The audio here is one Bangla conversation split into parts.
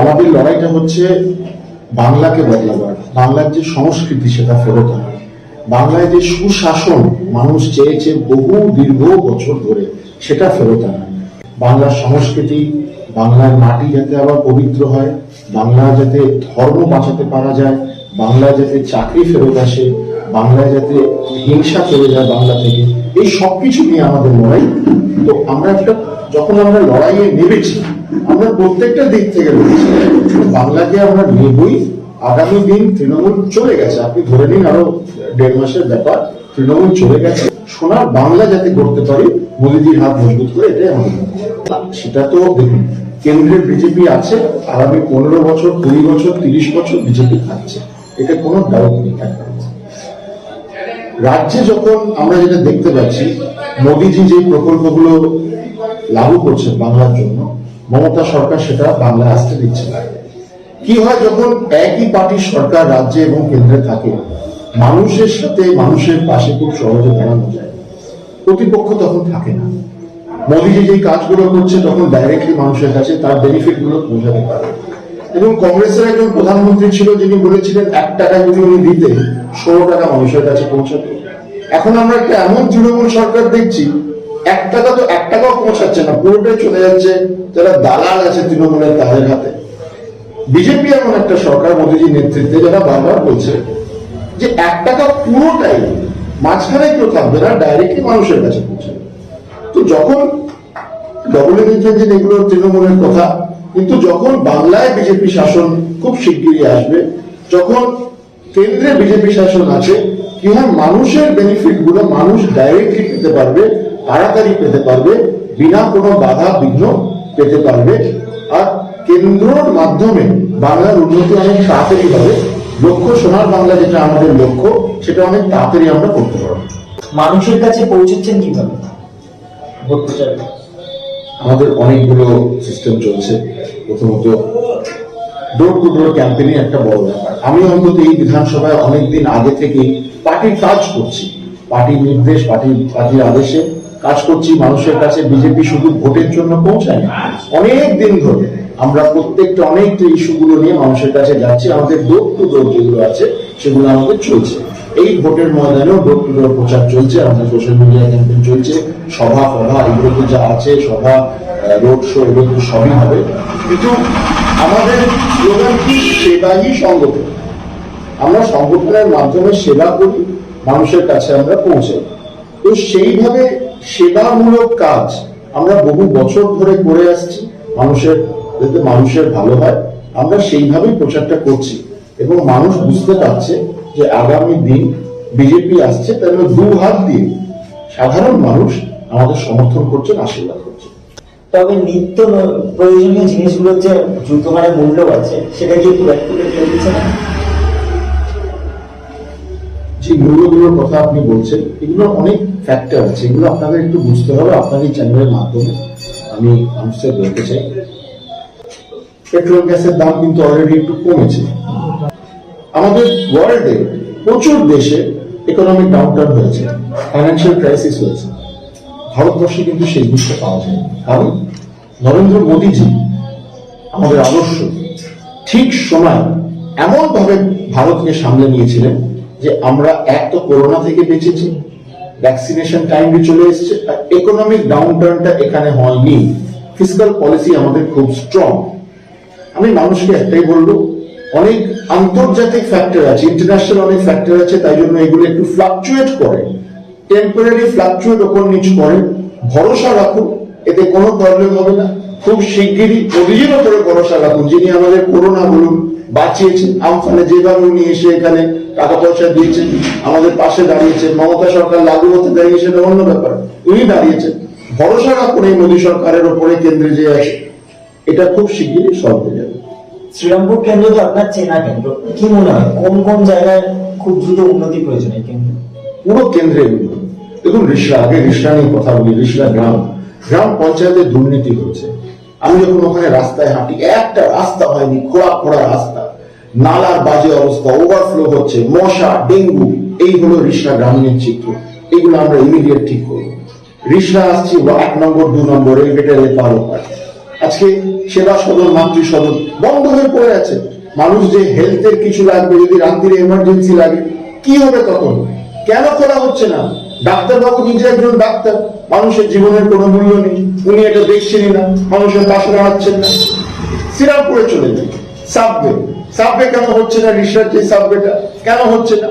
আমাদের লড়াইটা হচ্ছে বাংলাকে বদলাবার, বাংলার যে সংস্কৃতি সেটা ফেরত আনা। বাংলায় যে সুশাসন মানুষ চেয়েছে বহু দীর্ঘ বছর ধরে, সেটা ফেরত আনা। বাংলার সংস্কৃতি, বাংলার মাটি যাতে আবার পবিত্র হয়, বাংলা যাতে ধর্ম বাঁচাতে পারা যায় বাংলায় যাতে চাকরি ফেরত আসে বাংলায় যাতে হিংসা চলে যায় বাংলা থেকে, এই সব কিছু নিয়ে আমাদের লড়াই। তো আমরা একটা, যখন আমরা লড়াইয়ে নেমেছি আমরা প্রত্যেকটা দিক থেকে লড়েছি বাংলাকে আমরা নেবই, আগামী দিন তৃণমূল চলে গেছে। আপনি ধরে নিন আরও দেড় মাসের ব্যাপার, তৃণমূল চলে গেছে। সোনার বাংলা যাতে করতে পারি, মোদীজির হাত মজবুত করে এটাই আমাদের সেটা তো দেখুন, কেন্দ্রের বিজেপি আছে, আগামী পনেরো বছর, কুড়ি বছর, তিরিশ বছর বিজেপি থাকছে। এটা কোনো ডাউট নেই রাজ্যে যখন আমরা যেটা দেখতে পাচ্ছি, মোদীজি যে প্রকল্পগুলো লাগু করছেন বাংলার জন্য মমতা সরকার সেটা বাংলায় আসতে দিচ্ছে না। কি হয় যখন একই পার্টির সরকার রাজ্যে এবং কেন্দ্রে থাকে, মানুষের সাথে মানুষের পাশে খুব সহজে দাঁড়ানো যায়। প্রতিপক্ষ তখন থাকে না। মোদীজি যে কাজগুলো করছে, তখন ডাইরেক্টলি মানুষের কাছে তার বেনিফিটগুলো পৌঁছাতে পারে। এবং কংগ্রেসের একজন প্রধানমন্ত্রী ছিল, যিনি বলেছিলেন, এক টাকা যদি উনি দিতে ষোলো টাকা মানুষের কাছে পৌঁছাতো। এখন আমরা একটা এমন তৃণমূল সরকার দেখছি এক টাকা তো এক টাকাও পৌঁছাচ্ছে না, পুরোটাই চলে যাচ্ছে যারা দালাল আছে তৃণমূলের তাদের হাতে। বিজেপি এমন একটা সরকার, মোদীজির নেতৃত্বে যারা বারবার বলছে যে এক টাকা পুরোটাই মাঝখানে কেউ থাকবে না ডাইরেক্টলি মানুষের কাছে পৌঁছাবে। তো যখন ডবল ইঞ্জিন এগুলো তৃণমূলের কথা, কিন্তু যখন বাংলায় বিজেপি শাসন খুব শিগগিরই আসবে, যখন কেন্দ্রে বিজেপি শাসন আছে, কি হয় মানুষের বেনিফিটগুলো মানুষ ডাইরেক্টলি পেতে পারবে তাড়াতাড়ি পেতে পারবে বিনা কোনো বাধা বিঘ্ন পেতে পারবে। আর কেন্দ্রর মাধ্যমে বাংলার উন্নতি অনেক তাড়াতাড়ি হবে। লক্ষ্য সোনার বাংলা যেটা আমাদের লক্ষ্য সেটা অনেক তাড়াতাড়ি আমরা করতে পারব। মানুষের কাছে পৌঁছচ্ছেন কীভাবে? ভোট প্রচার আমাদের অনেকগুলো সিস্টেম চলছে। প্রথমত ডোর টু ডোর ক্যাম্পেইনিং একটা বড় ব্যাপার। আমি অন্তত এই বিধানসভায় অনেকদিন আগে থেকে পার্টির কাজ করছি। পার্টির নির্দেশ পার্টির পার্টির আদেশে কাজ করছি, মানুষের কাছে বিজেপি শুধু ভোটের জন্য পৌঁছায় না অনেক দিন ধরে আমরা প্রত্যেকটা অনেকটা ইস্যুগুলো নিয়ে মানুষের কাছে যাচ্ছি, আমাদের ডোর টু যেগুলো আছে, সেগুলো আমাদের চলছে। এই ভোটের ময়দানেও ডোর টু ডোর প্রচার চলছে, আমাদের সোশ্যাল মিডিয়া ক্যাম্পেইন চলছে, সভা ফভা, এগুলো তো যা আছে, সভা রোড শো এগুলো তো সবই হবে। কিন্তু আমাদের স্লোগান কি? সেবাই সংগঠন। আমরা সংগঠনের মাধ্যমে সেবা করি, মানুষের কাছে আমরা পৌঁছাই। তো সেইভাবে সেবামূলক কাজ আমরা বহু বছর ধরে করে আসছি। মানুষের, যাতে মানুষের ভালো হয়, আমরা সেইভাবেই প্রচারটা করছি। এবং মানুষ বুঝতে পারছে যে আগামী দিন বিজেপি আসছে তাহলে দু হাত দিয়ে সাধারণ মানুষ আমাদের সমর্থন করছেন, আশীর্বাদ করছেন। তবে নিত্য প্রয়োজনীয় জিনিসগুলোর যে দ্রুত হারে মূল্য আছে, সেটা কি একটু ব্যাক করে দিয়ে দিচ্ছে না যে মূল্যগুলোর কথা আপনি বলছেন, এগুলো অনেক ফ্যাক্টর আছে, এগুলো আপনাদের একটু বুঝতে হবে আপনাদের এই চ্যানেলের মাধ্যমে। আমি মানুষদের বলতে চাই পেট্রোল গ্যাসের দাম কিন্তু অলরেডি একটু কমেছে। আমাদের ওয়ার্ল্ডে প্রচুর দেশে ইকোনমিক ডাউনটার্ন হয়েছে ফাইন্যান্সিয়াল ক্রাইসিস হয়েছে। ভারতবর্ষে কিন্তু সেই জিনিসটা পাওয়া যায়। কারণ নরেন্দ্র মোদীজি আমাদের আদর্শ, ঠিক সময় এমনভাবে ভারতকে সামলে নিয়েছিলেন যে আমরা এক তো করোনা থেকে বেঁচেছি ভ্যাকসিনেশন টাইমে চলে এসেছে ইকোনমিক ডাউনটার্নটা এখানে হয়নি। ফিজিক্যাল পলিসি আমাদের খুব স্ট্রং আমি মানুষকে একটাই বলব, অনেক আন্তর্জাতিক ফ্যাক্টর আছে ইন্টারন্যাশনাল অনেক ফ্যাক্টর আছে, তাই জন্য এগুলো একটু ফ্লাকচুয়েট করে। টেম্পোরারি ফ্লাকচুয়েট ওপর নিচ করে। ভরসা রাখুন, এতে কোনো প্রবলেম হবে না। খুব শিগগিরই মোদীজির ওপরে ভরসা রাখুন যিনি আমাদের করোনা বলুন বাঁচিয়েছেন আমফানে যেভাবে উনি এসে এখানে টাকা পয়সা দিয়েছেন আমাদের পাশে দাঁড়িয়েছেন মমতা সরকার লাগু হতে দাঁড়িয়ে সেটা অন্য ব্যাপার। উনি দাঁড়িয়েছেন। ভরসা রাখুন এই মোদী সরকারের ওপরে কেন্দ্রে যে আছে। এটা খুব শিগগিরই সলভ হয়ে যাবে। শ্রীরামপুর কেন্দ্র তো আপনার চেনা কেন্দ্র। কি মনে হয় কোন কোন জায়গায় খুব দ্রুত উন্নতি প্রয়োজন এই কেন্দ্র? পুরো কেন্দ্রে দেখুন রিসরা আগে রিসরা নিয়ে কথা বলি রিসরা গ্রাম। গ্রাম পঞ্চায়েতে দুর্নীতি হচ্ছে আমি যখন ওখানে রাস্তায় হাঁটি, একটা রাস্তা হয়নি খোঁড়া খোঁড়া রাস্তা। নালার বাজে অবস্থা ওভারফ্লো হচ্ছে, মশা, ডেঙ্গু, এই হলো রিসরা গ্রামীণের চিত্র। এগুলো আমরা ইমিডিয়েট ঠিক করব। রিসরা আসছি এক নম্বর, দু নম্বর, রেলগেটের ওপার। আজকে সেবা সদন, মাতৃ সদন বন্ধ হয়ে পড়ে আছে। মানুষ যে হেলথের কিছু লাগবে, যদি রাত্রিরে এমার্জেন্সি লাগে, কি হবে তখন? কেন খোলা হচ্ছে না? ডাক্তারবাবু নিজে একজন ডাক্তার, মানুষের জীবনের কোনো মূল্য নেই। উনি এটা দেখছেনই না, মানুষের পাশে দাঁড়াচ্ছেন না। শ্রীরামপুরে চলে যায় সাবওয়ে। সাবওয়ে কেন হচ্ছে না? রিসার্চ এই সাবওয়েটা কেন হচ্ছে না?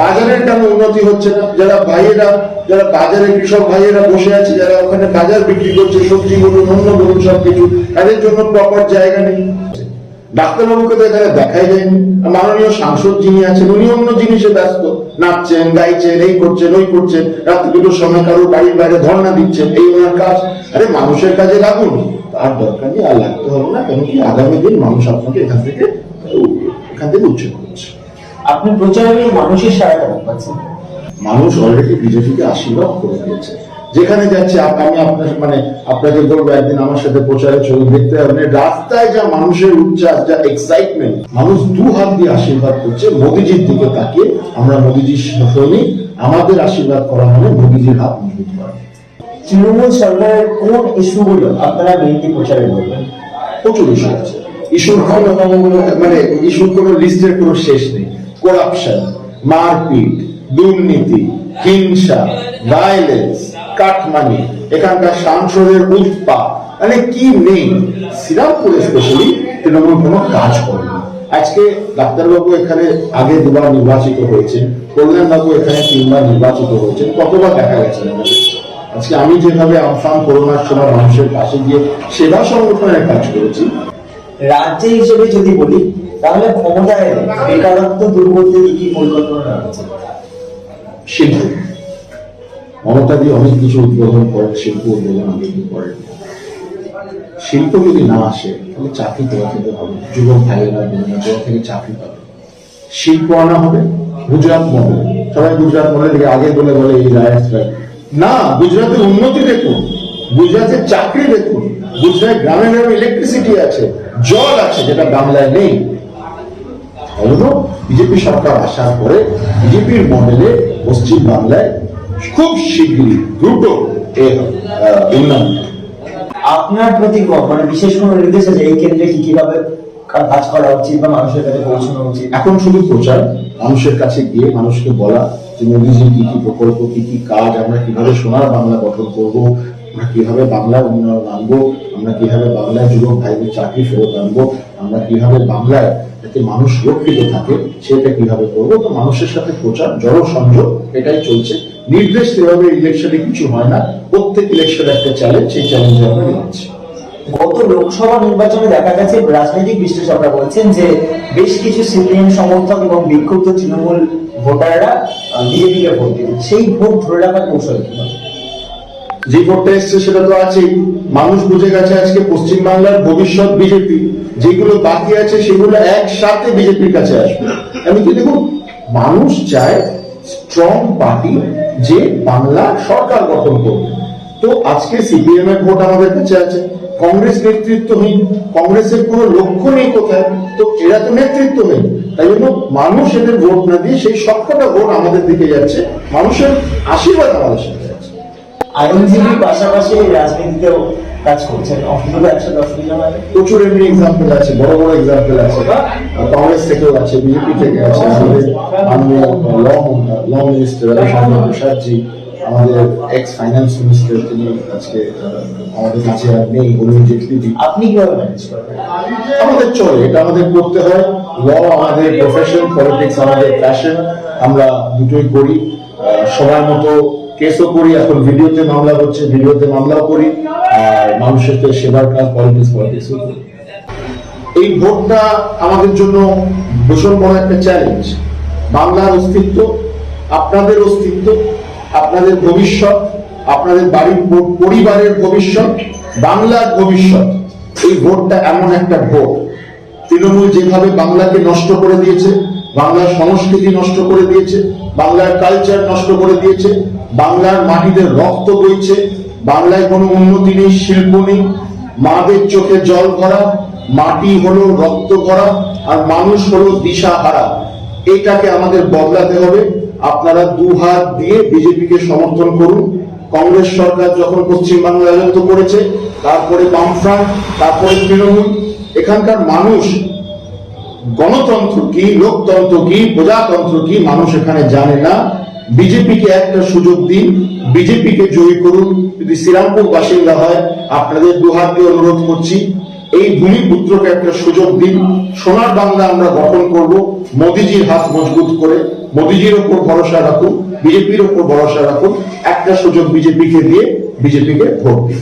বাজারের কেন উন্নতি হচ্ছে না? যারা ভাইয়েরা, যারা বাজারে কৃষক ভাইয়েরা বসে আছে, যারা ওখানে বাজার বিক্রি করছে, সবজি বলুন অন্য বলুন সবকিছু, তাদের জন্য প্রপার জায়গা নেই। ডাক্তারবাবুকে তো এখানে দেখাই যায়নি। মাননীয় সাংসদ যিনি আছেন উনি অন্য জিনিসে ব্যস্ত। নাচছেন গাইছেন এই করছেন ওই করছেন রাত্রি দুটোর সময় কারোর বাড়ির বাইরে ধর্ণা দিচ্ছেন এই ওনার কাজ। আরে মানুষের কাজে লাগুন। তার দরকার নেই আর লাগতে হবে না কেন কি আগামী দিন মানুষ আপনাকে এখান থেকে এখান থেকে উচ্ছেদ করছে। আপনি প্রচারে মানুষের সারা কেমন পাচ্ছেন? মানুষ অলরেডি বিজেপিকে আশীর্বাদ করে দিয়েছে। যেখানে যাচ্ছে আমি আপনার মানে আপনাকে বলব একদিন আমার সাথে প্রচারে ছবি দেখতে হবে। মানে রাস্তায় যা মানুষের উচ্ছ্বাস যা এক্সাইটমেন্ট মানুষ দু হাত দিয়ে আশীর্বাদ করছে মোদিজির দিকে তাকিয়ে। আমরা মোদিজির সৈনিক আমাদের আশীর্বাদ করা মানে মোদিজির হাত মজবুত করা। তৃণমূল সরকারের কোন ইস্যুগুলো আপনারা প্রচারে বলবেন? প্রচুর ইস্যু আছে। ইস্যুর কোনো মানে ইস্যুর কোনো লিস্টের কোনো শেষ নেই। করাপশন মারপিট দুর্নীতি হিংসা ভায়োলেন্স কাটমানি এখানকার সাংসদের উৎপাত মানে কি নেই? শ্রীরামপুরে স্পেশালি তৃণমূল কোনো কাজ করেনি আজকে ডাক্তারবাবু এখানে আগে দুবার নির্বাচিত হয়েছেন কল্যাণবাবু এখানে তিনবার নির্বাচিত হয়েছেন কতবার দেখা গেছে আজকে আমি যেভাবে আমফান করোনার সময় মানুষের পাশে গিয়ে সেবা সংগঠনের কাজ করেছি। রাজ্য হিসেবে যদি বলি তাহলে ক্ষমতায় বেকারত্ব দূর করতে কি পরিকল্পনা নেওয়া উচিত? মমতা দিয়ে অনেক কিছু উদ্বোধন করেন শিল্প উদ্বোধন আগে করেন শিল্প যদি না আসে, তাহলে চাকরি দেওয়া থেকে হবে যুবক ভাইয়েরা বিভিন্ন জায়গা থেকে চাকরি পাবে। শিল্প আনা হবে, গুজরাট মডেল সবাই গুজরাট মডেল আগে বলে বলে এই রায় না, গুজরাটের উন্নতি দেখুন। গুজরাটের চাকরি দেখুন। গুজরাট গ্রামে গ্রামে ইলেকট্রিসিটি আছে, জল আছে, যেটা বাংলায় নেই। বিজেপি সরকার আসার পরে বিজেপির মডেলে পশ্চিম বাংলায় খুব শীঘ্রই দ্রুত উন্নয়ন আপনার প্রতি মানে বিশেষ কোনো নির্দেশ আছে? এই কেন্দ্রে কি কীভাবে কাজ করা উচিত বা মানুষের কাছে পৌঁছানো উচিত? এখন শুধু প্রচার মানুষের কাছে গিয়ে মানুষকে বলা যে মোদীজির কি কি প্রকল্প কি কি কাজ আমরা কীভাবে সোনার বাংলা গঠন করব আমরা কীভাবে বাংলার উন্নয়ন আনব, আমরা কীভাবে বাংলায় যুবক ভাইদের চাকরি ফেরত আনব, আমরা কীভাবে বাংলায় যাতে মানুষ সুরক্ষিত থাকে, সেটা কীভাবে করব, তো মানুষের সাথে প্রচার, জনসংযোগ, এটাই চলছে। নির্দেশ সেভাবে ইলেকশনে কিছু হয় না, প্রত্যেক ইলেকশন একটা চ্যালেঞ্জ সেই চ্যালেঞ্জে আমরা নিচ্ছি গত লোকসভা নির্বাচনে দেখা গেছে রাজনৈতিক বিশ্লেষকরা বলছেন যে বেশ কিছু সিপিএম সমর্থক এবং বিক্ষুব্ধ তৃণমূল ভোটাররা বিজেপিকে ভোট দিন সেই ভোট ধরে রাখার কৌশল কি? যে ভোটটা এসছে সেটা তো আছেই। মানুষ বুঝে গেছে আজকে পশ্চিম বাংলার ভবিষ্যৎ বিজেপি। যেগুলো বাকি আছে সেগুলো একসাথে বিজেপির কাছে আসবে। আমি কি দেখুন, মানুষ চায় স্ট্রং পার্টি যে বাংলা সরকার গঠন করবে। তো আজকে সিপিএম এর ভোট আমাদের কাছে আছে। কংগ্রেস নেতৃত্বহীন, কংগ্রেসের কোনো লক্ষ্য নেই কোথায়? তো এরা তো নেতৃত্বহীন। তাই জন্য মানুষ এদের ভোট না দিয়ে সেই সবকটা ভোট আমাদের দিকে যাচ্ছে। মানুষের আশীর্বাদ আমাদের সাথে। আইনজীবীর পাশাপাশি রাজনীতিতেও কাজ করছেন। অসুবিধা একসাথে অসুবিধা হয়। প্রচুর এমনি এক্সাম্পল আছে বড় বড় এক্সাম্পল আছে কংগ্রেস থেকেও আছে বিজেপি থেকে আছে আমাদের মাননীয় ল ল মিনিস্টার রবিশঙ্কর প্রসাদজি আমাদের এক্স ফাইন্যান্স মিনিস্টার তিনি আজকে আমাদের কাছে আর নেই অরুণ জেটলিজি আপনি কীভাবে ম্যানেজ আমাদের চলে এটা আমাদের করতে হয়। ল আমাদের প্রফেশন পলিটিক্স আমাদের প্যাশন আমরা দুটোই করি। সময় মতো কেসও করি, এখন ভিডিওতে মামলা হচ্ছে, ভিডিওতে মামলাও করি, আর মানুষের তো সেবার কাজ পলিটিক্স পলিটিক্সও করি। এই ভোটটা আমাদের জন্য ভীষণ বড় একটা চ্যালেঞ্জ বাংলার অস্তিত্ব, আপনাদের অস্তিত্ব, আপনাদের ভবিষ্যৎ, আপনাদের বাড়ির পরিবারের ভবিষ্যৎ, বাংলার ভবিষ্যৎ, এই ভোটটা এমন একটা ভোট। তৃণমূল যেভাবে বাংলাকে নষ্ট করে দিয়েছে, বাংলার সংস্কৃতি নষ্ট করে দিয়েছে, বাংলার কালচার নষ্ট করে দিয়েছে বাংলার মাটিতে রক্ত বইছে, বাংলায় কোনো উন্নতি নেই, শিল্প নেই, মাদের চোখে জল ভরা, মাটি হলো রক্ত ভরা, আর মানুষ হলো দিশাহারা এটাকে আমাদের বদলাতে হবে। আপনারা দু হাত দিয়ে বিজেপিকে সমর্থন করুন। কংগ্রেস সরকার যখন পশ্চিমবাংলা রাজত্ব করেছে, তারপরে বামফ্রন্ট, তারপরে তৃণমূল, এখানকার মানুষ, গণতন্ত্র কি, লোকতন্ত্র কি, প্রজাতন্ত্র কি, মানুষ এখানে জানে না। বিজেপিকে একটা সুযোগ দিন, বিজেপিকে জয়ী করুন। যদি শ্রীরামপুর বাসিন্দা হয়, আপনাদের দুহাত দিয়ে অনুরোধ করছি, এই ভূমিপুত্রকে একটা সুযোগ দিন। সোনার বাংলা আমরা গঠন করব, মোদিজির হাত মজবুত করে। মোদিজির ওপর ভরসা রাখুন, বিজেপির ওপর ভরসা রাখুন। একটা সুযোগ বিজেপিকে দিয়ে, বিজেপিকে ভোট দিন।